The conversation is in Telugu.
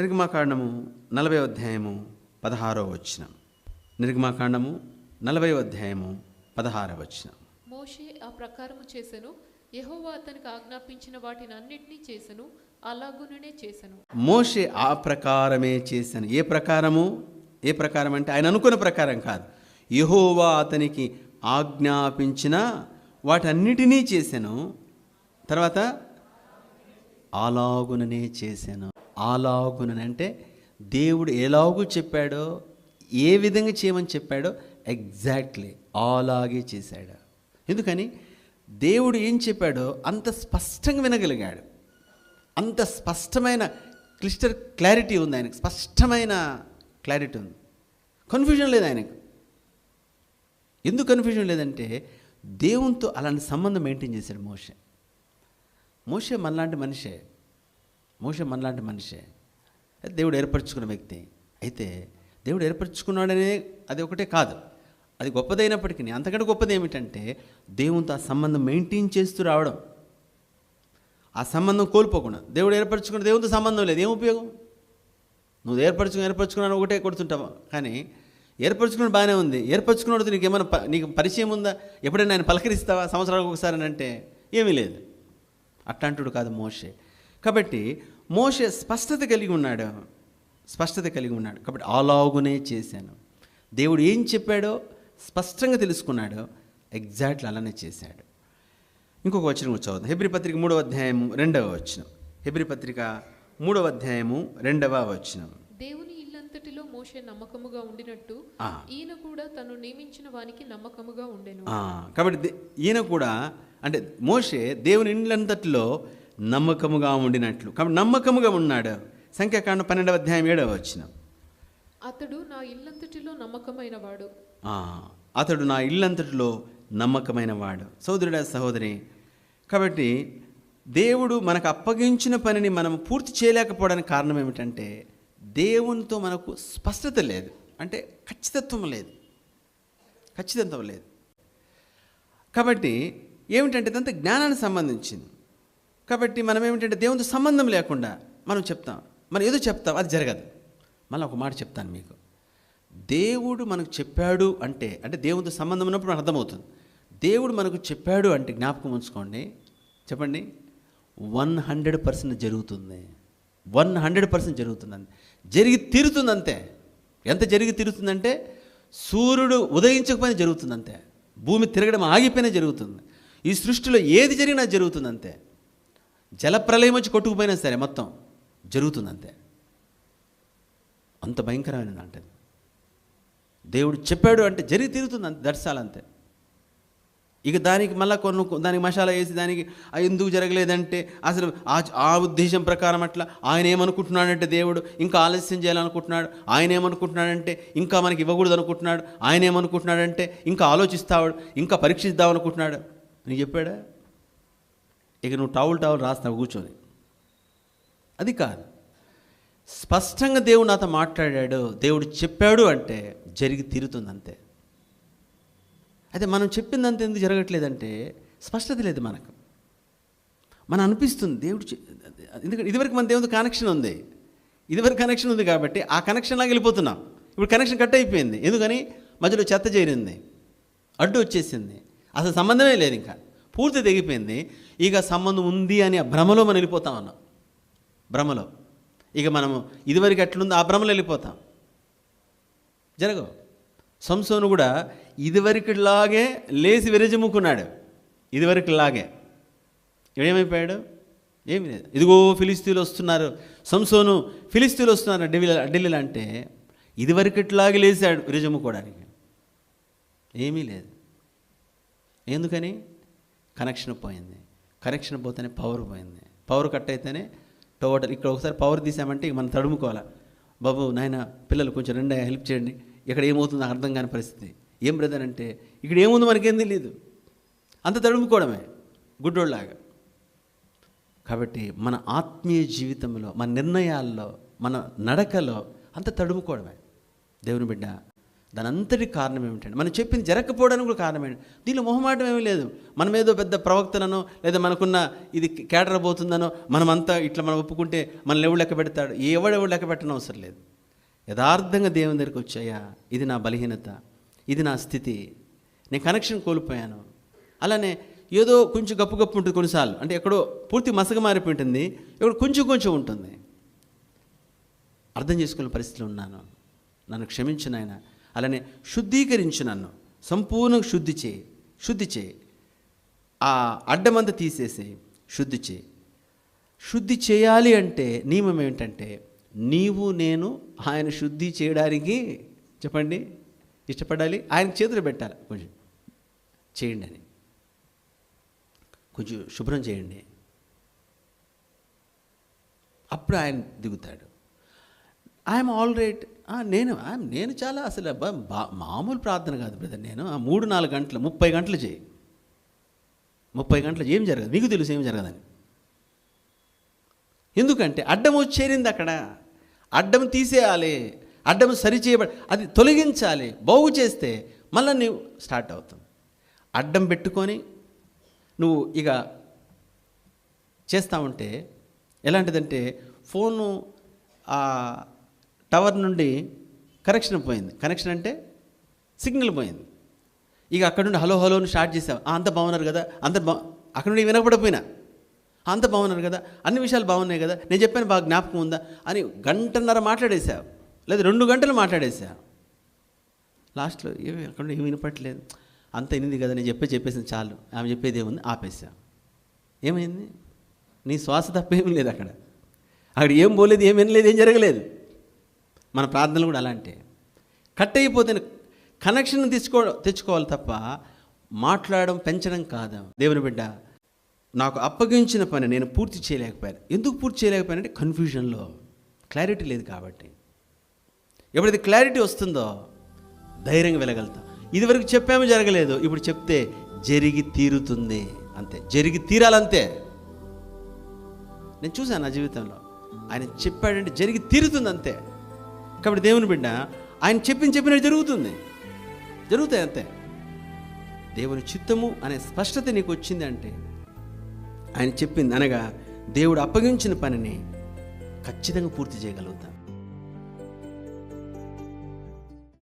నిర్గమాకాండము నలభై అధ్యాయము పదహారో వచనం. నిర్గమాకాండము నలభై అధ్యాయము పదహారో వచనం. మోషే ఆ ప్రకారము చేసెను. యెహోవా అతనికి ఆజ్ఞాపించిన వాటిని అన్నిటినీ చేసెను. అలాగుననే చేసెను. మోషే ఆ ప్రకారమే చేశాను ఏ ప్రకారము? ఏ ప్రకారం అంటే ఆయన అనుకున్న ప్రకారం కాదు. యెహోవా అతనికి ఆజ్ఞాపించిన వాటన్నిటినీ చేశాను తర్వాత అలాగుననే చేశాను అలాగునని దేవుడు ఎలాగూ చెప్పాడో ఏ విధంగా చేయమని చెప్పాడో ఎగ్జాక్ట్లీ అలాగే చేశాడు. ఎందుకని? దేవుడు ఏం చెప్పాడో అంత స్పష్టంగా వినగలిగాడు. అంత స్పష్టమైన క్లిస్టర్ క్లారిటీ ఉంది ఆయనకు. స్పష్టమైన క్లారిటీ ఉంది. కన్ఫ్యూజన్ లేదు ఆయనకు. ఎందుకు కన్ఫ్యూజన్ లేదంటే దేవునితో అలాంటి సంబంధం మెయింటైన్ చేశాడు మోషే. మోషే మనలాంటి మనిషే. మోషే మనలాంటి మనిషే. దేవుడు ఏర్పరచుకున్న వ్యక్తి. అయితే దేవుడు ఏర్పరచుకున్నాడనే అది ఒకటే కాదు. అది గొప్పదైనప్పటికీ అంతకంటే గొప్పది ఏమిటంటే దేవునితో ఆ సంబంధం మెయింటైన్ చేస్తూ రావడం. ఆ సంబంధం కోల్పోకుండా. దేవుడు ఏర్పరచుకున్న దేవునితో సంబంధం లేదు. ఏం ఉపయోగం? నువ్వు ఏర్పరచుకుని ఏర్పరచుకున్నాను ఒకటే కొడుతుంటావు? కానీ ఏర్పరచుకుని బాగానే ఉంది. ఏర్పరచుకున్నాడు నీకు ఏమైనా నీకు పరిచయం ఉందా? ఎప్పుడైనా ఆయన పలకరిస్తావా సంవత్సరాలకు ఒకసారి అని అంటే ఏమీ లేదు. అట్లాంటివాడు కాదు మోషే. కాబట్టి మోషే స్పష్టత కలిగి ఉన్నాడు. స్పష్టత కలిగి ఉన్నాడు. కాబట్టి అలాగునే చేశాను. దేవుడు ఏం చెప్పాడో స్పష్టంగా తెలుసుకున్నాడు. ఎగ్జాక్ట్లీ అలానే చేశాడు. ఇంకొక వచనం చదువుదాం. హెబ్రి పత్రిక మూడవ అధ్యాయము రెండవ వచనం. హెబ్రి పత్రిక మూడవ అధ్యాయము రెండవ వచనం. దేవుని ఇల్లంతటిలో మోషే నమ్మకముగా ఉండినట్టు. ఈయన కూడా తను నియమించిన వానికి నమ్మకముగా ఉండెను. కాబట్టి ఈయన కూడా అంటే మోషే దేవుని ఇండ్లంతట్లో నమ్మకముగా ఉండినట్లు. కాబట్టి నమ్మకముగా ఉన్నాడు. సంఖ్యాకాండం పన్నెండవ అధ్యాయం ఏడవ వచ్చిన అతడు నా ఇల్లంతటిలో నమ్మకమైన వాడు అతడు నా ఇల్లంతటిలో నమ్మకమైన వాడు సోదరుడా సహోదరి కాబట్టి దేవుడు మనకు అప్పగించిన పనిని మనం పూర్తి చేయలేకపోవడానికి కారణం ఏమిటంటే దేవునితో మనకు స్పష్టత లేదు. అంటే ఖచ్చితత్వం లేదు. ఖచ్చితత్వం లేదు. కాబట్టి ఏమిటంటే ఇదంతా జ్ఞానానికి సంబంధించింది. కాబట్టి మనం ఏమిటంటే దేవునితో సంబంధం లేకుండా మనం చెప్తాం. మనం ఏదో చెప్తాం అది జరగదు. మళ్ళీ ఒక మాట చెప్తాను మీకు. దేవుడు మనకు చెప్పాడు అంటే అంటే దేవునితో సంబంధం ఉన్నప్పుడు మనకు అర్థమవుతుంది. దేవుడు మనకు చెప్పాడు అంటే జ్ఞాపకం ఉంచుకోండి. చెప్పండి. వన్ హండ్రెడ్ పర్సెంట్ జరుగుతుంది. వన్ హండ్రెడ్ పర్సెంట్ జరుగుతుంది జరిగి తీరుతుంది అంతే. ఎంత జరిగి తీరుతుందంటే సూర్యుడు ఉదయించకపోయినా జరుగుతుంది అంతే. భూమి తిరగడం ఆగిపోయినా జరుగుతుంది. ఈ సృష్టిలో ఏది జరిగినా జరుగుతుంది అంతే. జలప్రలయం వచ్చి కొట్టుకుపోయినా సరే మొత్తం జరుగుతుంది అంతే అంత భయంకరమైనది అంటే దేవుడు చెప్పాడు అంటే జరిగి తీరుతుంది అంతే దర్శాలంతే ఇక దానికి మళ్ళీ కొన్ని దానికి మసాలా వేసి దానికి ఎందుకు జరగలేదంటే అసలు ఆ ఆ ఉద్దేశం ప్రకారం అట్లా ఆయన ఏమనుకుంటున్నాడంటే దేవుడు ఇంకా ఆలస్యం చేయాలనుకుంటున్నాడు ఆయన ఏమనుకుంటున్నాడంటే ఇంకా మనకి ఇవ్వకూడదు అనుకుంటున్నాడు ఆయన ఏమనుకుంటున్నాడంటే ఇంకా ఆలోచిస్తావాడు ఇంకా పరీక్షిద్దాం అనుకుంటున్నాడు. నీకు చెప్పాడా? ఇక నువ్వు టౌల్ టౌల్ రాస్తావు కూర్చొని. అది కాదు. స్పష్టంగా దేవుడు నాతో మాట్లాడాడు దేవుడు చెప్పాడు అంటే జరిగి తీరుతుంది అంతే అయితే మనం చెప్పిందంత ఎందుకు జరగట్లేదంటే స్పష్టత లేదు మనకు. మన అనిపిస్తుంది దేవుడు ఎందుకంటే ఇదివరకు మన దేవుడితో కనెక్షన్ ఉంది. ఇదివరకు కనెక్షన్ ఉంది కాబట్టి ఆ కనెక్షన్ లాగా వెళ్ళిపోతున్నాం. ఇప్పుడు కనెక్షన్ కట్ అయిపోయింది. ఎందుకని? మధ్యలో చెత్త చేరింది. అడ్డు వచ్చేసింది. అసలు సంబంధమే లేదు ఇంకా. పూర్తి తెగిపోయింది. ఇక సంబంధం ఉంది అని ఆ భ్రమలో మనం వెళ్ళిపోతాం అన్నాం. భ్రమలో. ఇక మనము ఇదివరకు ఎట్లుందో ఆ భ్రమలో వెళ్ళిపోతాం. జరగవు. సంసోను కూడా ఇదివరకులాగే లేచి విరజముకున్నాడు ఇదివరకులాగే. ఏమైపోయాడు? ఏమి లేదు. ఇదిగో ఫిలిస్తీన్లు వస్తున్నారు. సంసోను ఫిలిస్తీన్లు వస్తున్నారు ఢిల్లీ ఢిల్లీలో అంటే ఇదివరకట్లాగే లేచాడు విరజముకోవడానికి ఏమీ లేదు. ఎందుకని? కనెక్షన్ పోయింది. కనెక్షన్ పోతేనే పవర్ పోయింది. పవర్ కట్ అయితేనే టోటల్ ఇక్కడ ఒకసారి పవర్ తీసామంటే మనం తడుముకోవాలి. బాబు నాయన పిల్లలు కొంచెం రెండు హెల్ప్ చేయండి. ఇక్కడ ఏమవుతుందో అర్థం కాని పరిస్థితి. ఏం బ్రదర్ అంటే ఇక్కడ ఏముందో మనకేం తెలియదు అంత తడుముకోవడమే. గుడ్డోళ్ళలాగా. కాబట్టి మన ఆత్మీయ జీవితంలో మన నిర్ణయాల్లో మన నడకలో అంత తడుముకోవడమే. దేవుని బిడ్డ దాని అంతటి కారణం ఏమిటంటే మనం చెప్పింది జరగకపోవడానికి కూడా కారణం ఏంటి దీనిలో మొహమాటం ఏమీ లేదు. మనం ఏదో పెద్ద ప్రవక్తనో లేదా మనకున్న ఇది కేటరబోతుందనో మనమంతా ఇట్లా మనం ఒప్పుకుంటే మనల్ని ఎవడు లెక్క పెడతాడు? ఎవడెవడు లెక్క పెట్టడం అవసరం లేదు. యథార్థంగా దేవుని దగ్గరికి వచ్చాయా? ఇది నా బలహీనత. ఇది నా స్థితి. నేను కనెక్షన్ కోల్పోయాను. అలానే ఏదో కొంచెం గప్పు గప్పు ఉంటుంది కొన్నిసార్లు. అంటే ఎక్కడో పూర్తి మసగ మారిపోయి ఉంటుంది. ఎక్కడో కొంచెం కొంచెం ఉంటుంది. అర్థం చేసుకునే పరిస్థితిలో ఉన్నాను. నన్ను క్షమించిన ఆయన అలానే శుద్ధీకరించు నన్ను. సంపూర్ణంగా శుద్ధి చేయి. శుద్ధి చేయి. ఆ అడ్డమంతా తీసేసి. శుద్ధి చేయి. శుద్ధి చేయాలి అంటే నియమం ఏంటంటే నీవు నేను ఆయన శుద్ధి చేయడానికి చెప్పండి? ఇష్టపడాలి? ఆయన చేతులు పెట్టాలి. కొంచెం చేయండి అని. కొంచెం శుభ్రం చేయండి. అప్పుడు ఆయన దిగుతాడు. I'm all right. నేను నేను చాలా అసలు బా- మామూలు ప్రార్థన కాదు బ్రదర్ నేను. ఆ మూడు నాలుగు గంటలు ముప్పై గంటలు చేయి. ముప్పై గంటలు ఏం జరగదు. నీకు తెలుసు ఏం జరగదని. ఎందుకంటే అడ్డం వచ్చేరింది అక్కడ. అడ్డం తీసేయాలి. అడ్డం సరిచేయబడి అది తొలగించాలి. బాగు చేస్తే మళ్ళీ నువ్వు స్టార్ట్ అవుతాం అడ్డం పెట్టుకొని నువ్వు ఇక చేస్తా ఉంటే ఎలాంటిదంటే ఫోను టవర్ నుండి కనెక్షన్ పోయింది. కనెక్షన్ అంటే సిగ్నల్ పోయింది. ఇక అక్కడ నుండి హలో హలోని స్టార్ట్ చేసాం. అంత బాగున్నారు కదా? అంత బా అక్కడ నుండి వినకపోయినా అంత బాగున్నారు కదా? అన్ని విషయాలు బాగున్నాయి కదా? నేను చెప్పాను బాగా జ్ఞాపకం ఉందా? అని గంటన్నర మాట్లాడేశావు లేదా రెండు గంటలు మాట్లాడేశా. లాస్ట్లో ఏమి అక్కడ ఏమి వినపట్లేదు అంత ఇనింది కదా? నేను చెప్పే చెప్పేసింది చాలు. ఆమె చెప్పేది ఏముంది? ఆపేసా ఏమైంది? నీ శ్వాస తప్ప ఏమీ లేదు అక్కడ. అక్కడ ఏం పోలేదు ఏం వినలేదు ఏం జరగలేదు. మన ప్రార్థనలు కూడా అలాంటి. కట్ అయిపోతే కనెక్షన్ తీసుకో తెచ్చుకోవాలి తప్ప మాట్లాడడం పెంచడం కాదు. దేవుని బిడ్డ నాకు అప్పగించిన పని నేను పూర్తి చేయలేకపోయాను. ఎందుకు పూర్తి చేయలేకపోయానంటే కన్ఫ్యూజన్లో క్లారిటీ లేదు కాబట్టి. ఎప్పుడైతే క్లారిటీ వస్తుందో ధైర్యంగా వెళ్ళగలుగుతాం. ఇదివరకు చెప్పాము జరగలేదు. ఇప్పుడు చెప్తే జరిగి తీరుతుంది అంతే. జరిగి తీరాలంతే. నేను చూశాను నా జీవితంలో. ఆయన చెప్పాడంటే జరిగి తీరుతుంది అంతే. కాబట్టి దేవుని బిడ్డ ఆయన చెప్పింది చెప్పినట్టు జరుగుతుంది. జరుగుతాయి అంతే. దేవుని చిత్తము అనే స్పష్టత నీకు వచ్చింది అంటే ఆయన చెప్పింది అనగా దేవుడు అప్పగించిన పనిని ఖచ్చితంగా పూర్తి చేయగలుగుతాను